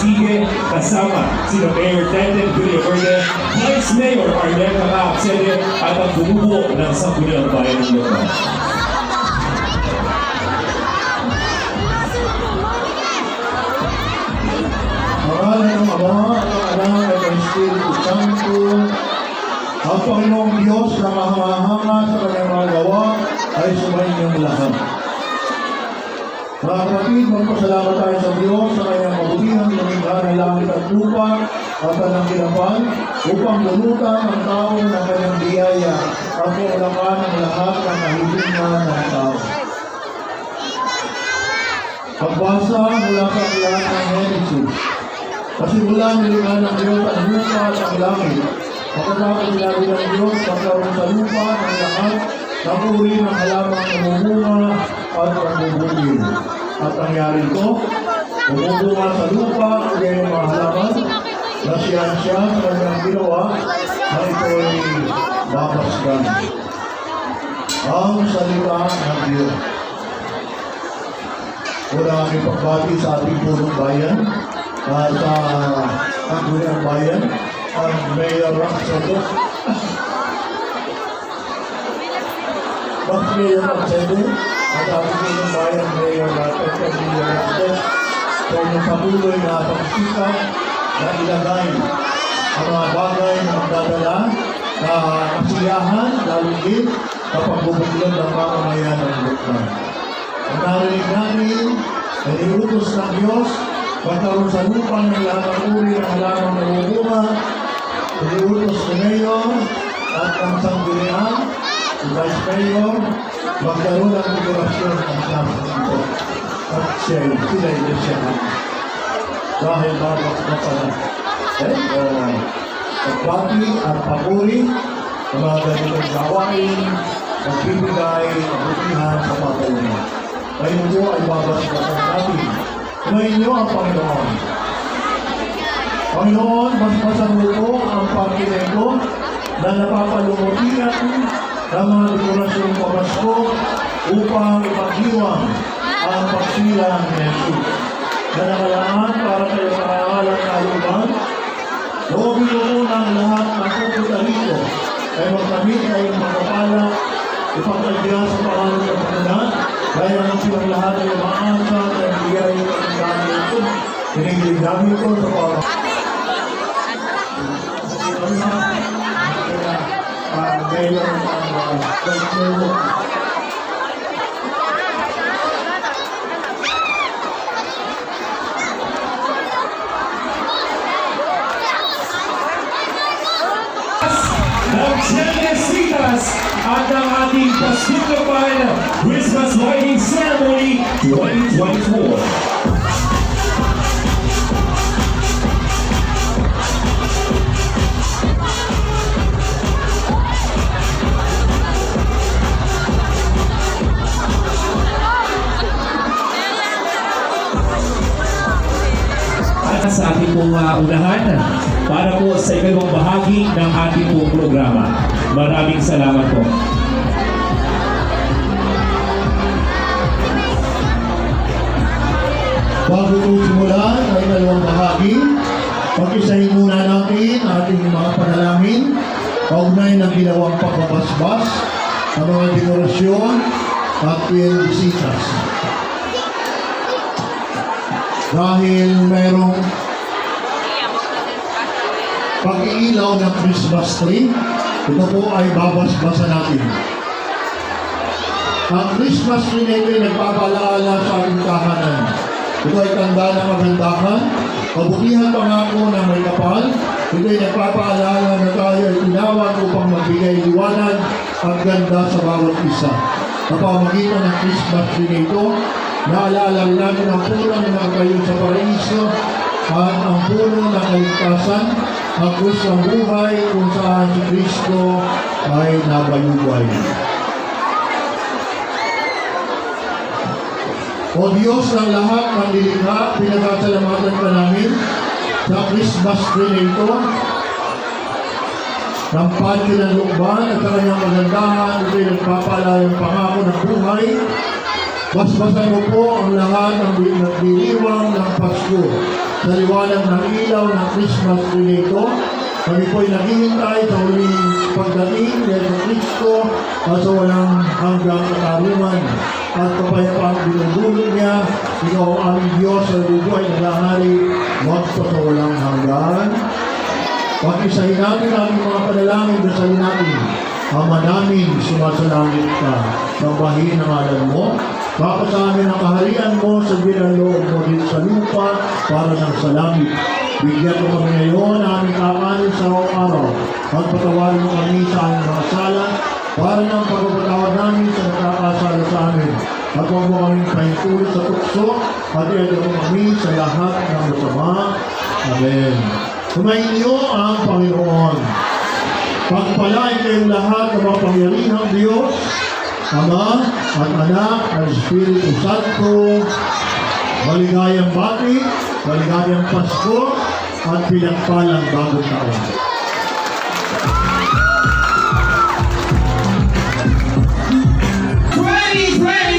Velasquez kasama sina Mayor Tenden Villaverde, Vice Mayor Arnel Cacaabsede at ang bumubuo ng Sangguniang Bayan ng Luzon. Mahal ng Ama, ng Anak, at ng Espiritu Santo, ang Panginoong Diyos na mahamahanga sa kanyang mga gawa ay sumayin lahat. Mga kapatid, magpasalamat tayo sa Diyos sa kanyang mabutihang lumikha ng langit at lupa at ang kinapan upang lulutan ang tao ng kanyang biyaya at kaulakan ang lahat ng kahilingan ng tao. Pagbasa mula sa aklat ng Genesis. Kasi mula nilikha ng Diyos ang lupa at ang langit. Pagkatapos sinabi ng Diyos, pagkaroon sa lupa ng lahat, nakuhuli ng halamang namumunga at nagbubukil. At nangyari ito, bumubunga sa lupa ang gayong mga halaman, na siya siya sa kanyang ginawa, na ito ay babasgan. Ang salita ng Diyos. Una aming pagbati sa ating punong bayan, at sa Angguniang Bayan, ang Mayor Soto. Mas Mayor Soto, at ating punong bayan, Mayor Rock Soto. Sa inyong patuloy na pagsikap na ilagay ang mga bagay na magdadala na kasiyahan, lalo din kapag bubuklod ang mamamayan ng Lukman. Ang narinig namin, ay iutos ng Diyos, pagkaroon sa lupa ng lahat ng uri ng halamang namumuma, iutos ni Mayor at ang sanggunian, Vice Mayor, magkaroon ng dekorasyon ng campus ito. At siya, sila ay siya. Dahil babak na pala. Eh, uh, pagbati at papuri sa mga ganitong gawain, nagbibigay ng butihan sa patuloy. Ngayon po ay babasbatan natin. Ngayon niyo ang Panginoon. Panginoon, basbasan mo po ang ko na napapalumutian ng mga dekorasyong pamasko upang ipaghiwang ang pagsilang ni Jesus. Na nakalaan para sa karangalan na aluman, Loobin mo po ng lahat ng pupunta rito ay magkamit ay magpapala ipagkagya sa pangalan ng Panginoon dahil ang silang lahat ay umaasa at bigay ng dami ito. Pinigil namin ito sa para. Ah, ngayon ang uh, ng Chandesitas at ng ating Paskutapan Christmas Lighting Ceremony 2024. Sa ating pong uh, unahan para po sa ikalawang bahagi ng ating pong programa. Maraming salamat po. Bago po simulan ang dalawang bahagi, pag-isahin muna natin ating mga panalangin, kaugnay ng ginawang pagbabasbas, ang mga dekorasyon at pinbisitas. Dahil mayroong pag-iilaw ng Christmas tree, ito po ay babasbasan natin. Ang Christmas tree na ito ay nagpapalaala sa ating tahanan. Ito ay tanda ng magandahan, kabutihan pangako na may kapal. Ito ay nagpapaalala na tayo ay tinawag upang magbigay liwanag at ganda sa bawat isa. Sa pamagitan ng Christmas tree na ito, naalala natin ang puno ng kayo sa paraiso at ang puno ng kaligtasan, ang krus ng buhay kung saan si Kristo ay nabayubay. O Diyos ng lahat ng nilikha, pinagkasalamatan ka namin sa Christmas tree na ito. ng patio ng lukban at sa kanyang magandahan, ito'y nagpapala yung pangako ng buhay. Basbasan mo po ang lahat ng di- nagdiriwang ng Pasko sa liwanag ng ilaw ng Christmas nito. Kami po'y naghihintay sa huling pagdating ni Yeso Cristo at sa walang hanggang katarungan at kapayapaang binudulot niya. Ikaw ang aming Diyos sa bubuhay na lahari magpa sa walang hanggan. Pag-isahin natin ang mga panalangin dasalin natin. Ama namin, sumasalangit ka. Sambahin ang alam mo. Baka sa ang kaharian mo, sabihin ang loob mo din sa lupa para ng sa. Bigyan mo kami ngayon ang aming kakanin sa araw. Pagpatawarin mo kami sa aming mga sala para ng pagpapatawad namin sa nakakasala sa amin. At huwag mo kaming pahintulot sa tukso at iadyo mo kami sa lahat ng masama. Amen. Sumainyo ang Panginoon. Pagpalain kayong lahat ng mga pangyarihang Diyos, Ama at Anak at Espiritu Santo, maligayang bati, maligayang Pasko, at pinagpalang bagong taon. Twenty twenty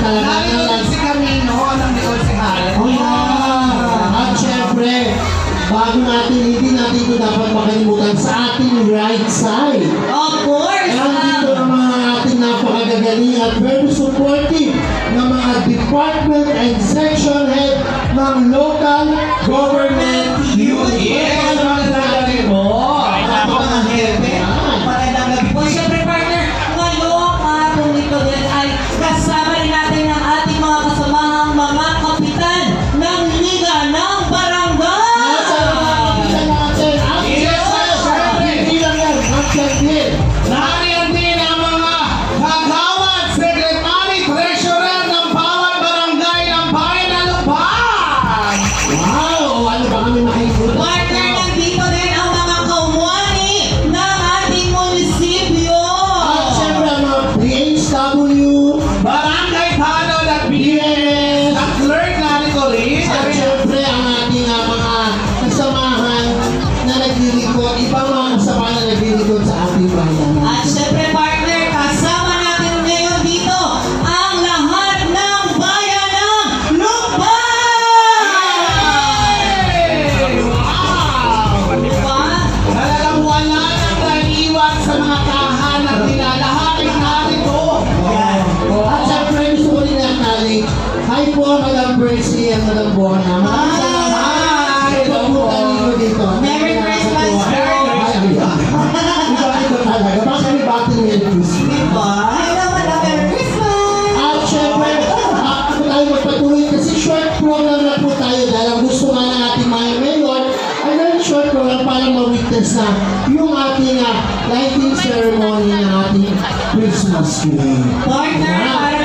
talaga. Narito rin si Camino, anak ni Onsehal. Oh, yeah. At syempre, bago natin, hindi natin ito dapat makalimutan sa ating right side. Of course! Nandito ma'am. ang mga ating napakagagaling at very supportive na mga department and section head ng local government ma-witness na yung ating ah, lighting ceremony ng ating Christmas tree. Partner,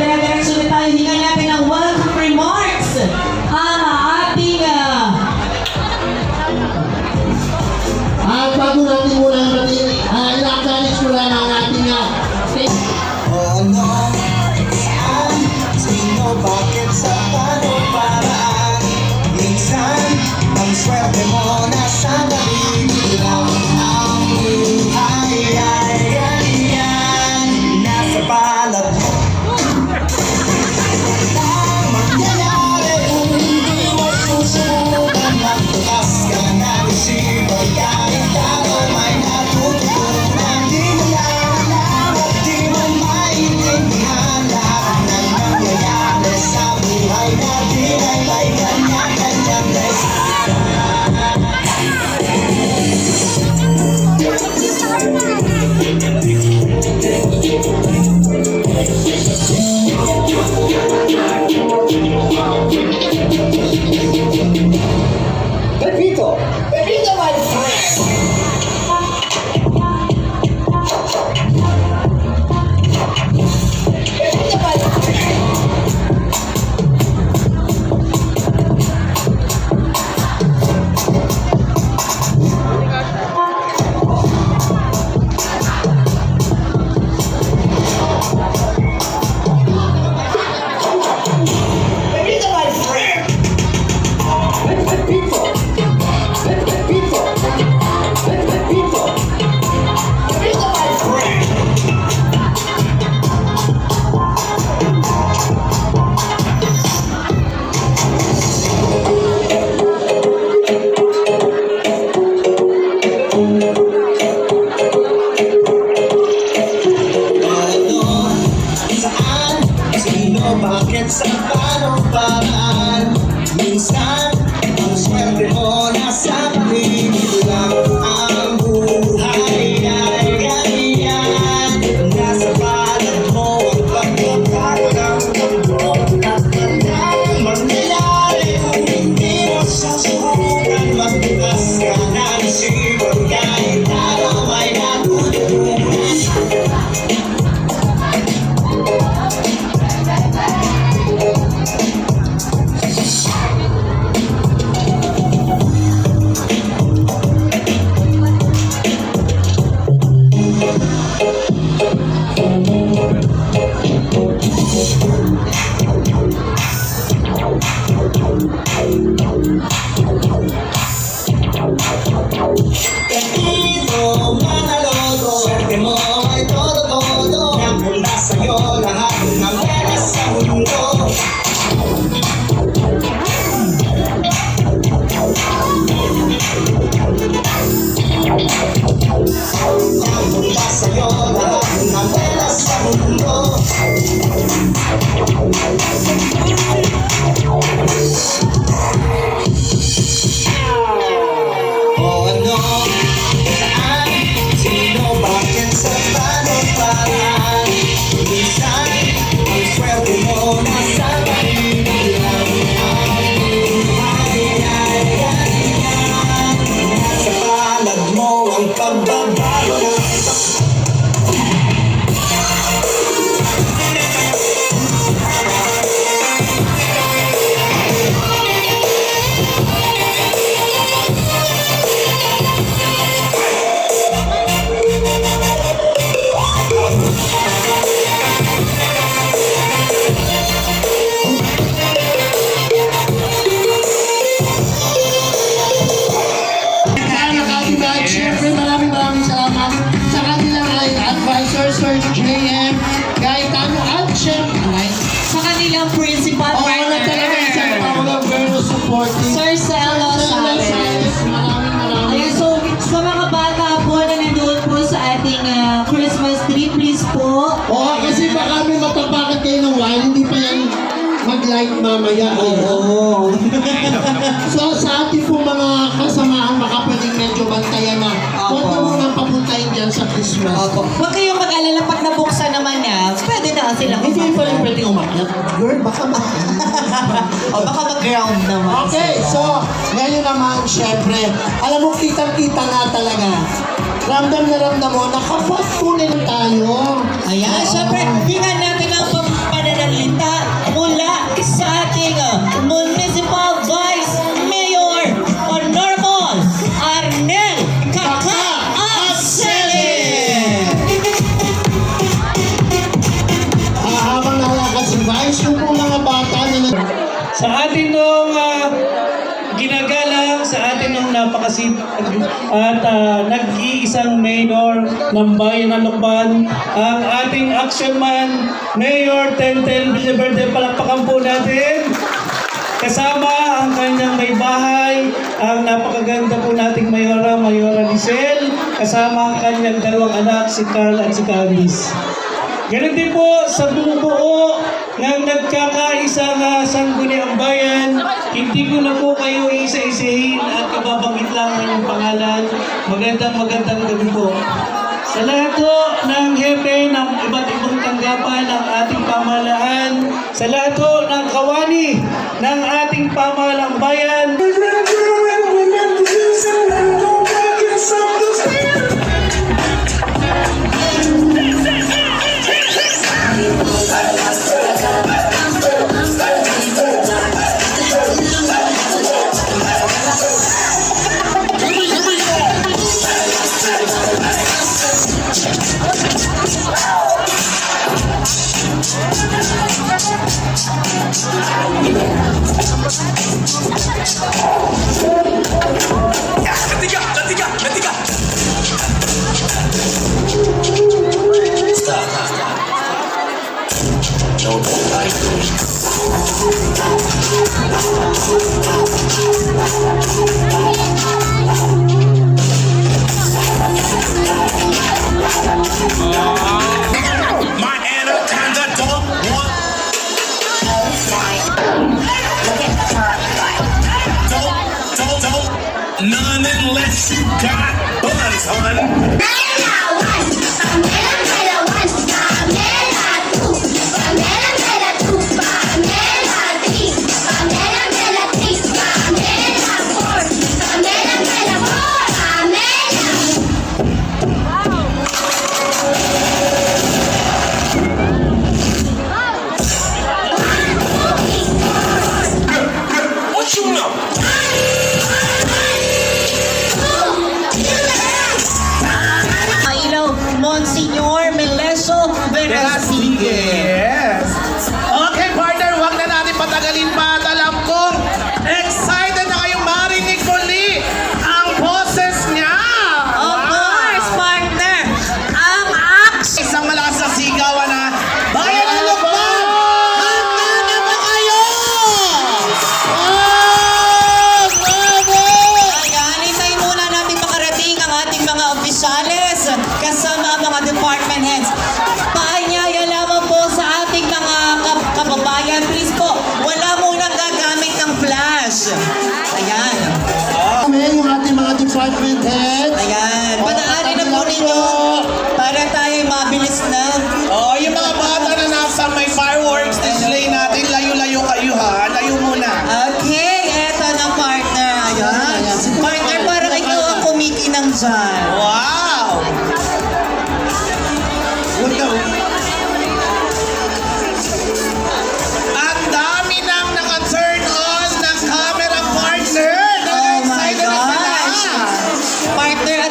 parar mamaya. Oo. so sa ating po mga kasamahan, baka pwedeng medyo bantayan na. Huwag Opo. muna papuntahin dyan sa Christmas. Opo. Huwag kayong mag-alala pag nabuksan naman niya. Pwede na silang Hindi pa rin pwedeng umakyat. Girl, baka ma... o baka mag-ground naman. Okay, so, ngayon naman, syempre, alam mo, kitang-kita nga talaga. Ramdam na ramdam mo, nakapat tunay na tayo. Ayan, syempre, tingnan natin ang pananalita nakalakad si Vice, yung po mga bata na. Sa atin nung ah, ginagalang, sa atin nung napakasipag at ah, nag-iisang mayor ng bayan ng Lukban, ang ating action man, Mayor Tenten Villaverde, palakpakan po natin. Kasama ang kanyang may bahay, ang napakaganda po nating Mayora, Mayora Lisel, kasama ang kanyang dalawang anak, si Carl at si Candice. Ganun din po sa bumubuo ng nagkakaisang uh, sangguniang bayan, hindi ko na po kayo isa-isahin at kababanggit lang ang inyong pangalan. Magandang magandang gabi po. Sa lahat po ng hepe ng iba't ibang tanggapan ng ating pamahalaan, sa lahat po ng kawani ng ating pamahalaang bayan, unless you got buns, hun.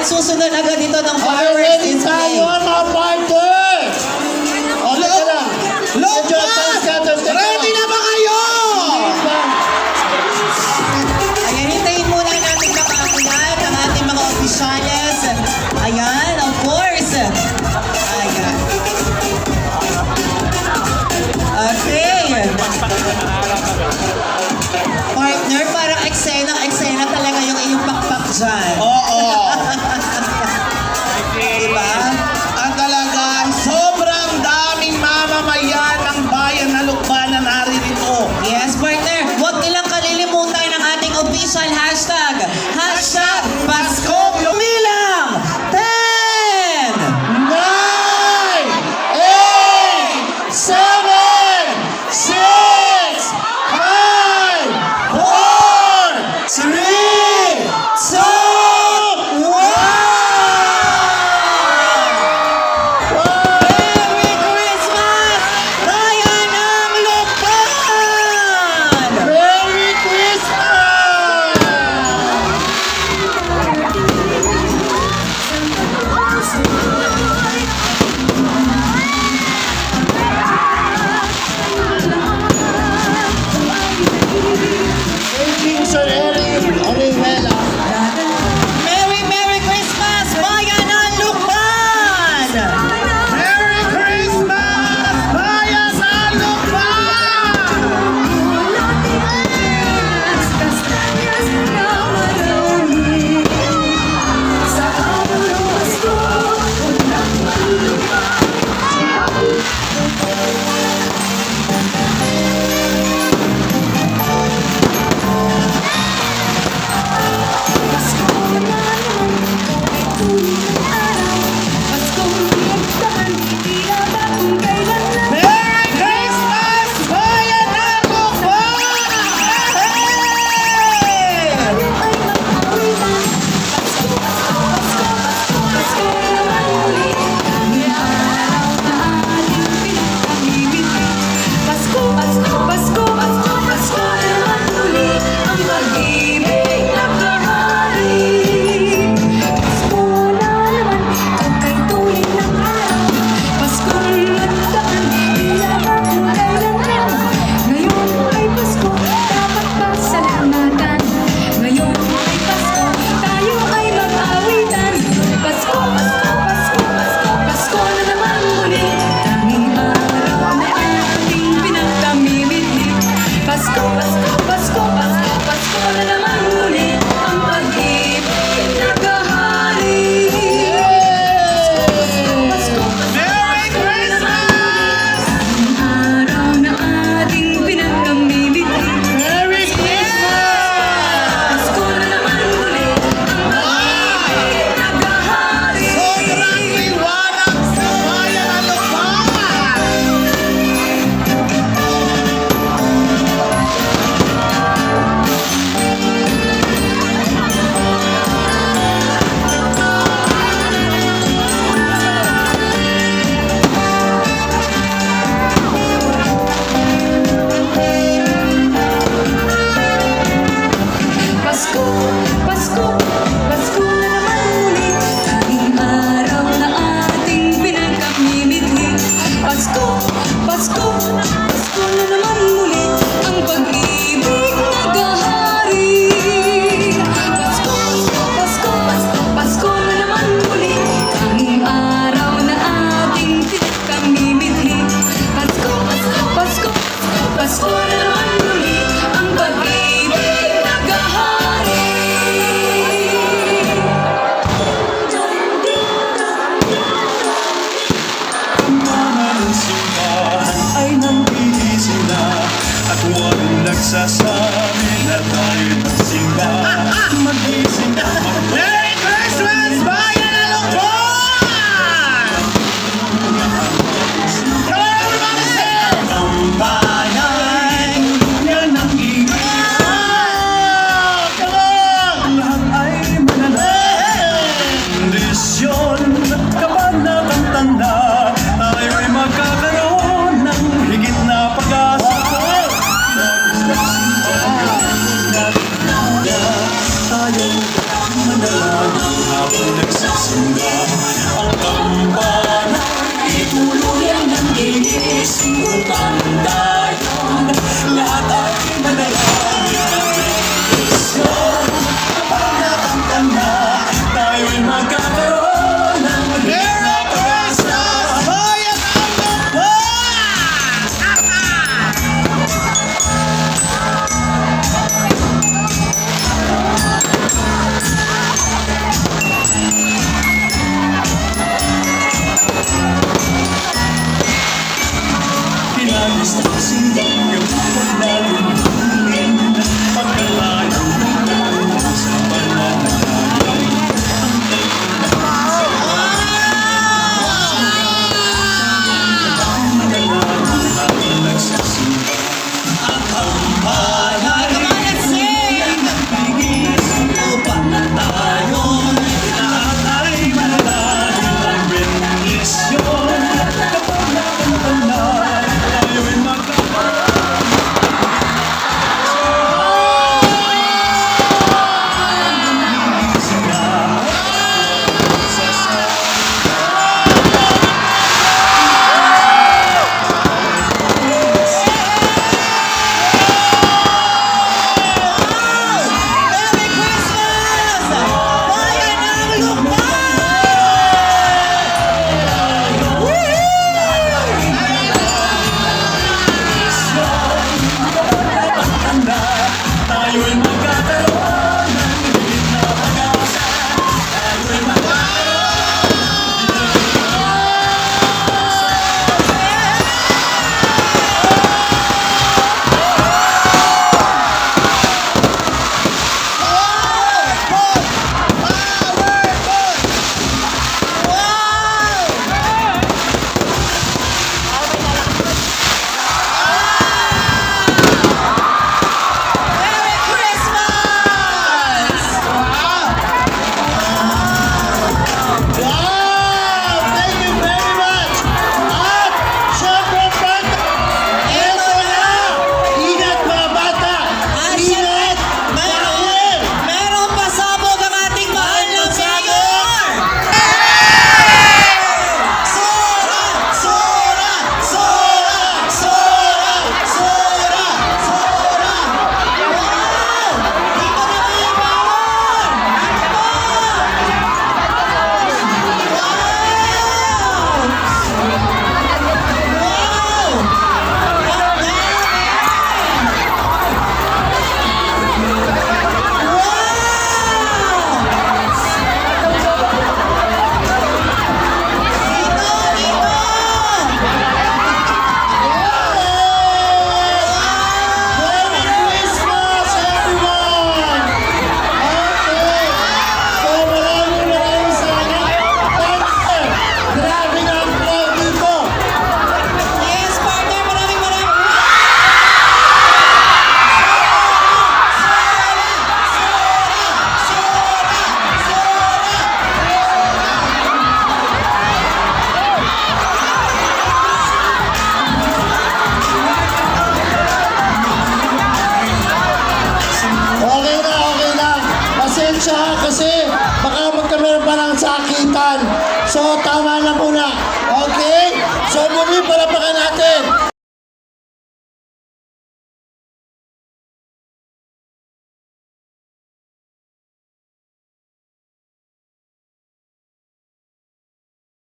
At susunod agad dito ng fireworks display.